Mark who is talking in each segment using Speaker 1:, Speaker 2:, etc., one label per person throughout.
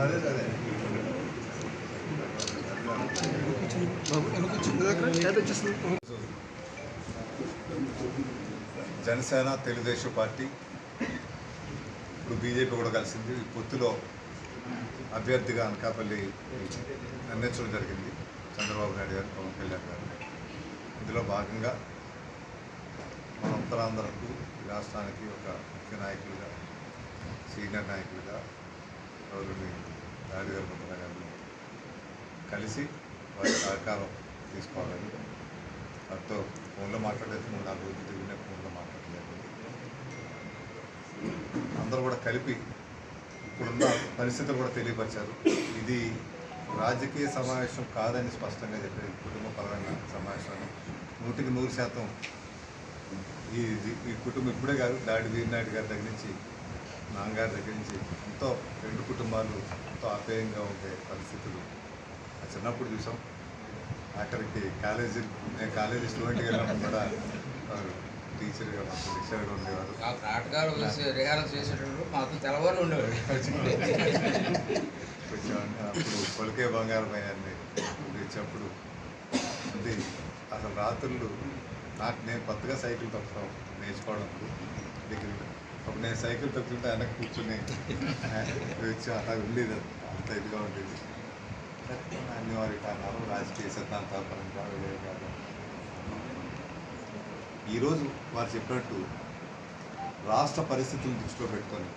Speaker 1: అదే అదే జనసేన తెలుగుదేశం పార్టీ ఇప్పుడు బీజేపీ కూడా కలిసింది. పొత్తులో అభ్యర్థిగా అనకాపల్లి నిర్ణయించడం జరిగింది. చంద్రబాబు నాయుడు గారు పవన్ కళ్యాణ్ గారు. ఇందులో భాగంగా ఉత్తరాంధ్రకు రాష్ట్రానికి ఒక ముఖ్య నాయకులుగా సీనియర్ నాయకులుగా గౌరవని నాయుడు గారు ముద్ర గారు కలిసి వారి సహకారం తీసుకోవాలని వారితో ఫోన్లో మాట్లాడేది మూడు నాలుగు రోజులు తిరిగిన ఫోన్లో మాట్లాడలేదు అందరూ కూడా కలిపి ఇప్పుడున్న పరిస్థితులు కూడా తెలియపరిచారు. ఇది రాజకీయ సమావేశం కాదని స్పష్టంగా చెప్పారు. కుటుంబ పరంగా సమావేశాన్ని నూటికి నూరు శాతం ఈ ఈ కుటుంబం ఇప్పుడే కాదు దాడి వీరనాయుడు గారి దగ్గర నుంచి నాన్నగారి దగ్గర నుంచి ఎంతో రెండు కుటుంబాలు ఎంతో ఆప్యాయంగా ఉండే పరిస్థితులు. చిన్నప్పుడు చూసాం. అక్కడికి కాలేజీ నేను కాలేజీ స్టూడెంట్గా వెళ్ళినప్పుడు కూడా వారు టీచర్గా మాకు లెక్చర్గా ఉండేవారు.
Speaker 2: ఆ నాటకాలు రిహార్సల్ చేసేటప్పుడు మాకు తెల్లవారు ఉండేవాడు
Speaker 1: వచ్చేవాడిని అప్పుడు కొలికే బంగారం అయ్యాన్ని తెచ్చినప్పుడు. అది అసలు రాత్రులు నాకు నేను కొత్తగా సైకిల్ తొక్కుతాం నేర్చుకోవడం దగ్గర అప్పుడు నేను సైకిల్ తొక్కుతుంటే వెనక్కి కూర్చుని వచ్చి అలా ఉండేది అంత ఇదిగా ఉండేది. అనివార్య కారణాలు రాజకీయ సిద్ధాంతాల పరంగా కాదు. ఈరోజు వారు చెప్పినట్టు రాష్ట్ర పరిస్థితులను దృష్టిలో పెట్టుకొని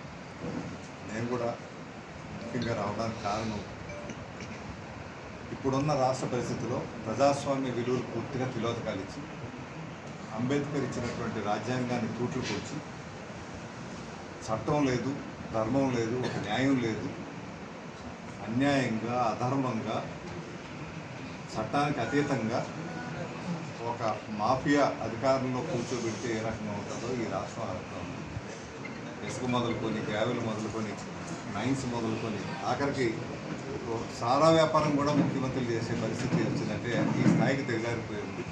Speaker 1: నేను కూడా ముఖ్యంగా రావడానికి కారణం ఇప్పుడున్న రాష్ట్ర పరిస్థితిలో ప్రజాస్వామ్య విలువలు పూర్తిగా తిలోదకాలు ఇచ్చి అంబేద్కర్ ఇచ్చినటువంటి రాజ్యాంగాన్ని తూట్లు పొడిచి చట్టం లేదు ధర్మం లేదు ఒక న్యాయం లేదు అన్యాయంగా అధర్మంగా చట్టానికి అతీతంగా ఒక మాఫియా అధికారంలో కూర్చోబెడితే ఏ రకంగా ఉంటుందో ఈ రాష్ట్రం ఆ రకంగా ఉంది ఇసుక మొదలుకొని గ్రావెల్ మొదలుకొని మైన్స్ మొదలుకొని ఆఖరికి సారా వ్యాపారం కూడా ముఖ్యమంత్రులు చేసే పరిస్థితి వచ్చిందంటే ఈ స్థాయికి దిగజారిపోయింది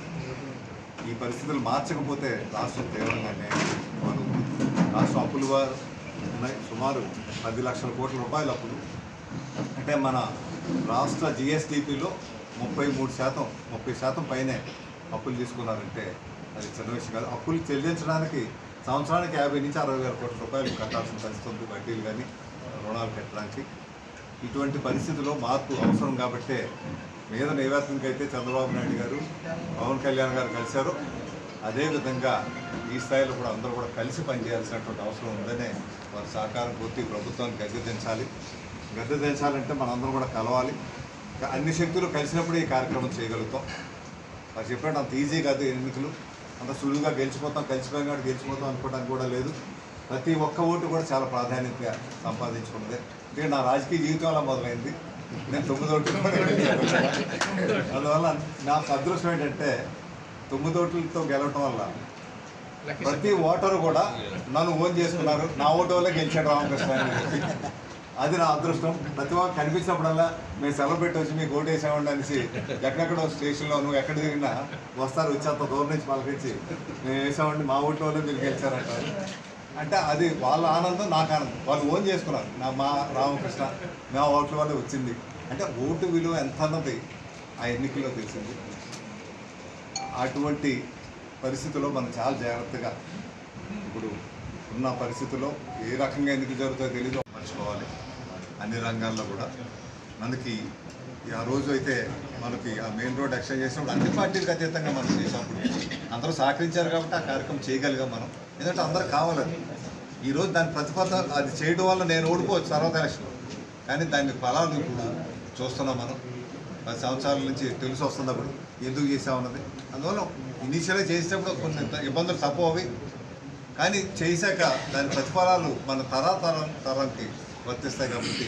Speaker 1: ఈ పరిస్థితులు మార్చకపోతే రాష్ట్రం తీవ్రంగానే రాష్ట్రం అప్పులు ఉన్నాయి. సుమారు పది లక్షల కోట్ల రూపాయల అప్పులు. అంటే మన రాష్ట్ర జిఎస్డిపిలో ముప్పై మూడు శాతం ముప్పై శాతం పైనే అప్పులు తీసుకున్నారంటే అది చిన్న విషయం కాదు. అప్పులు చెల్లించడానికి సంవత్సరానికి యాభై నుంచి అరవై వేల కోట్ల రూపాయలు కట్టాల్సిన పరిస్థితి ఉంది వడ్డీలు కానీ రుణాలు కట్టడానికి ఇటువంటి పరిస్థితిలో మార్పు అవసరం కాబట్టే మీద నైవేద్యంకి అయితే చంద్రబాబు నాయుడు గారు పవన్ కళ్యాణ్ గారు కలిశారు. అదేవిధంగా ఈ స్థాయిలో కూడా అందరూ కూడా కలిసి పనిచేయాల్సినటువంటి అవసరం ఉందనే వారి సహకారం పూర్తి ప్రభుత్వానికి గద్దెదించాలి. గద్దెదించాలంటే గద్దె మనందరం కూడా కలవాలి. అన్ని శక్తులు కలిసినప్పుడు ఈ కార్యక్రమం చేయగలుగుతాం. వారు చెప్పినట్టు అంత ఈజీ కాదు ఎన్నికలు. అంత సులువుగా గెలిచిపోతాం కలిసిపోయిన కాదు గెలిచిపోతాం అనుకోవడానికి కూడా లేదు. ప్రతి ఒక్క ఓటు కూడా చాలా ప్రాధాన్యత సంపాదించుకున్నది. ఎందుకంటే నా రాజకీయ జీవితం అలా మొదలైంది. నేను తొమ్మిది ఓట్లు కూడా గెలిచాను. అందువల్ల నాకు అదృష్టం ఏంటంటే తొమ్మిది ఓట్లతో గెలవటం వల్ల ప్రతి ఓటరు కూడా నన్ను ఓన్ చేసుకున్నారు. నా ఓటు వల్లే గెలిచాడు రామకృష్ణ. అది నా అదృష్టం. ప్రతి ఒక్క కనిపించినప్పుడల్లా మేము సెలవు పెట్టి వచ్చి మీకు ఓటు వేసామండి అనేసి ఎక్కడెక్కడో స్టేషన్లో నువ్వు ఎక్కడ దిగినా వస్తారు వచ్చి అంత దూరం నుంచి పలకించి మేము వేసామండి మా ఓటు వల్లే మీరు గెలిచారంటారు. అంటే అది వాళ్ళ ఆనందం నాకు ఆనందం. వాళ్ళు ఓన్ చేసుకున్నారు. నా మా రామకృష్ణ మా ఓట్ల వల్ల వచ్చింది. అంటే ఓటు విలువ ఎంత అన్నది ఆ ఎన్నికల్లో తెలిసింది. అటువంటి పరిస్థితుల్లో మనం చాలా జాగ్రత్తగా ఇప్పుడు ఉన్న పరిస్థితుల్లో ఏ రకంగా ఎందుకు జరుగుతుందో తెలియదు మర్చిపోవాలి. అన్ని రంగాల్లో కూడా. మనకి ఆ రోజు అయితే మనకి ఆ మెయిన్ రోడ్ ఎక్స్చేంజ్ చేసినప్పుడు అన్ని పార్టీలకు అతీతంగా మనం చేసినప్పుడు అందరూ సహకరించారు కాబట్టి ఆ కార్యక్రమం చేయగలిగాం మనం. ఎందుకంటే అందరు కావాలని ఈరోజు దాని ప్రతిఫల అది చేయడం వల్ల నేను ఓడిపోవచ్చు తర్వాత ఎలక్షన్లో కానీ దాని ఫలాలు ఇప్పుడు చూస్తున్నాం మనం. పది సంవత్సరాల నుంచి తెలిసి వస్తుంది అప్పుడు ఎందుకు చేసామన్నది అందువల్ల ఇనీషియల్గా చేసేటప్పుడు కొన్ని ఇబ్బందులు తప్పవు అవి. కానీ చేశాక దాని ప్రతిఫలాలు మన తరాతరం తరానికి వర్తిస్తాయి కాబట్టి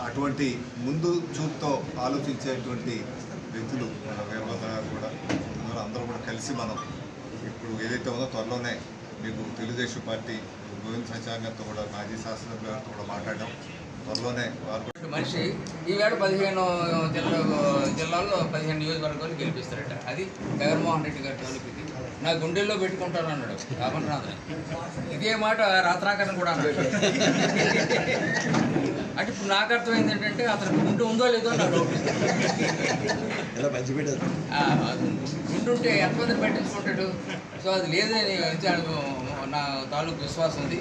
Speaker 1: అటువంటి ముందు చూపుతో ఆలోచించేటువంటి వ్యక్తులు మన వీరభద్ర కూడా అందువల్ల అందరూ కూడా కలిసి మనం ఇప్పుడు ఏదైతే ఉందో త్వరలోనే మీకు తెలుగుదేశం పార్టీ గోవింద్ సత్యాంగంతో కూడా మాజీ శాసనసభ్యులతో కూడా మాట్లాడడం త్వరలోనే వారు కూడా
Speaker 2: మనిషి ఈవేళ పదిహేను జిల్లా జిల్లాల్లో పదిహేను నియోజకవర్గాలు గెలిపిస్తారట. అది జగన్మోహన్ రెడ్డి గారి తాలూకు ఇది నా గుండెల్లో పెట్టుకుంటాను అన్నాడు రామనాథన్ ఇదే మాట రాత్రాకరణ కూడా అన్నాడు. అంటే ఇప్పుడు నాకు అర్థమైంది ఏంటంటే అతనికి గుండె ఉందో లేదో నా డౌట్ ఉంటుంటే ఎంతమందిని పట్టించుకుంటాడు? సో అది లేదని నా తాలూకు విశ్వాసం ఉంది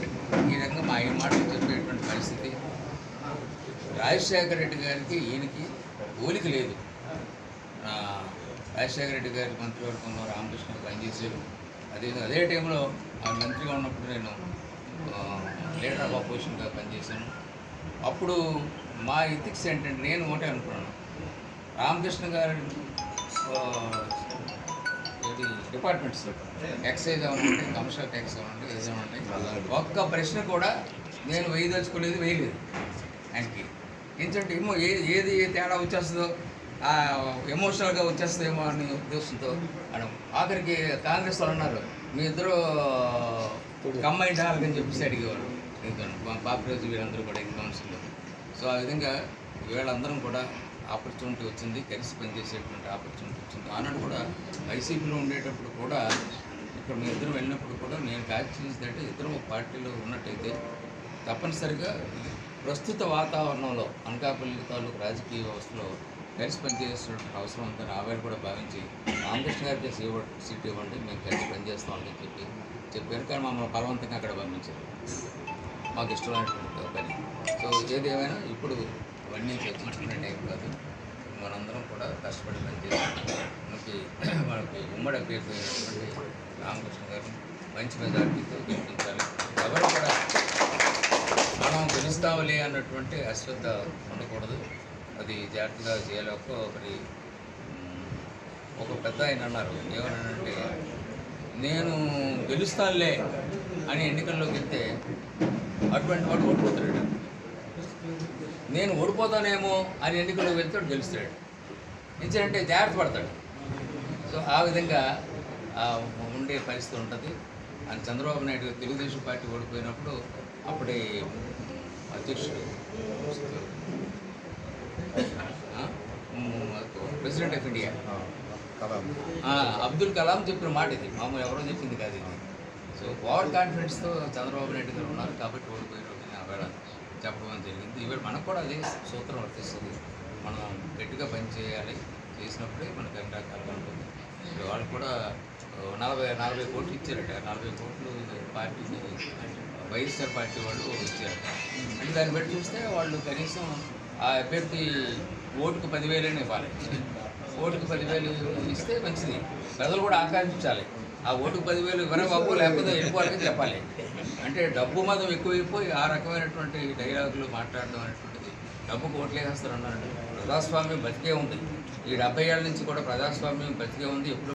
Speaker 2: ఈ రకంగా మా ఈ మాటలు చెప్పేటువంటి పరిస్థితి. రాజశేఖర రెడ్డి గారికి ఈయనకి పోలిక లేదు. రాజశేఖర రెడ్డి గారి మంత్రివర్గంలో రామకృష్ణ పనిచేశారు. అదే అదే టైంలో ఆ మంత్రిగా ఉన్నప్పుడు నేను లీడర్ ఆఫ్ అపోజిషన్గా పనిచేశాను. అప్పుడు మా ఎథిక్స్ ఏంటంటే నేను ఒకటే అనుకున్నాను. రామకృష్ణ గారు ఏది డిపార్ట్మెంట్స్ ఎక్సైజ్ ఏమన్నా కమర్షియల్ ట్యాక్స్ ఏమన్నా ఏదైనా ఉంటాయి ఒక్క ప్రశ్న కూడా నేను వేయదలుచుకోలేదు వేయలేదు ఆయనకి. ఎందుకంటే ఏమో ఏ ఏది తేడా వచ్చేస్తుందో ఆ ఎమోషనల్గా వచ్చేస్తుందేమో అనే ఉద్దేశంతో అనం ఆఖరికి కాంగ్రెస్ వాళ్ళు అన్నారు మీ ఇద్దరు కంబైన్ అని చెప్పేసి అడిగేవారు. బాబురాజు వీళ్ళందరూ కూడా ఈ కౌన్సిల్లో సో ఆ విధంగా వీళ్ళందరం కూడా ఆపర్చునిటీ వచ్చింది కలిసి పనిచేసేటువంటి ఆపర్చునిటీ వచ్చింది. ఆనాడు కూడా వైసీపీలో ఉండేటప్పుడు కూడా ఇక్కడ మీ ఇద్దరం వెళ్ళినప్పుడు కూడా నేను క్యాచ్ చేసిందంటే ఇద్దరం ఒక పార్టీలో ఉన్నట్టయితే తప్పనిసరిగా ప్రస్తుత వాతావరణంలో అనకాపల్లి తాలూకు రాజకీయ వ్యవస్థలో కలిసి పనిచేస్తున్న అవసరం ఉందని ఆవేళ కూడా భావించి రామకృష్ణ గారికి సీట్ సీట్ ఇవ్వండి మేము కలిసి పనిచేస్తామని చెప్పి చెప్పారు. కానీ మమ్మల్ని బలవంతంగా అక్కడ పంపించారు. మాకు ఇష్టమైనటువంటి పని. సో ఏదేమైనా ఇప్పుడు అవన్నీ చర్చించుకునే టైం కాదు. మనందరం కూడా కష్టపడి పనిచేసి మనకి మనకి ఉమ్మడి అభ్యర్థి అయినటువంటి రామకృష్ణ గారు మంచి మెజార్టీతో గెలిపించాలి. ఎవరు కూడా మనం గెలుస్తామలే అన్నటువంటి అశ్రద్ధ ఉండకూడదు. అది జాగ్రత్తగా చేయాలి. మరి ఒక పెద్ద ఆయన అన్నారు. ఏమన్నానంటే నేను గెలుస్తానులే అని ఎన్నికల్లోకి వెళ్తే అటువంటి వాడు ఓడిపోతాడు. నేను ఓడిపోతానేమో అని ఎన్నికల్లోకి వెళ్తే వాడు గెలుస్తాడు. ఎందుకంటే జాగ్రత్త పడతాడు. సో ఆ విధంగా ఉండే పరిస్థితి ఉంటుంది. అని చంద్రబాబు నాయుడు తెలుగుదేశం పార్టీ ఓడిపోయినప్పుడు అప్పుడే అధ్యక్షుడు president of India. Abdul Kalam చెప్పిన మాట ఇది. మామూలు ఎవరో చెప్పింది కాదు ఇది. సో ఓవర్ కాన్ఫిడెన్స్తో చంద్రబాబు నాయుడు గారు ఉన్నారు కాబట్టి ఓడిపోయారు అని ఆవేళ చెప్పడం జరిగింది. ఈవేళ మనకు కూడా అదే సూత్రం వర్తిస్తుంది. మనం గట్టిగా పని చేయాలి. చేసినప్పుడే మనకు అన్ని రకాలుగా ఉంటుంది. వాళ్ళు కూడా నలభై నలభై కోట్లు ఇచ్చారట. నలభై కోట్లు పార్టీకి వైఎస్ఆర్ పార్టీ వాళ్ళు ఇచ్చారట. అంటే దాన్ని బట్టి చూస్తే వాళ్ళు కనీసం ఆ అభ్యర్థి ఓటుకు పదివేలైనా ఇవ్వాలి. ఓటుకు పదివేలు ఇస్తే మంచిది. ప్రజలు కూడా ఆకాంక్షించాలి. ఆ ఓటుకు పదివేలు ఇవ్వరా బాబు? లేకపోతే వెళ్ళిపోవాలని చెప్పాలి. అంటే డబ్బు మతం ఎక్కువైపోయి ఆ రకమైనటువంటి డైలాగులు మాట్లాడడం అనేటువంటిది డబ్బుకు ఓట్లు వేసేస్తారు అన్నారండి ప్రజాస్వామ్యం బతికే ఉంది. ఈ డెబ్బై ఏళ్ళ నుంచి కూడా ప్రజాస్వామ్యం బతికే ఉంది. ఎప్పుడు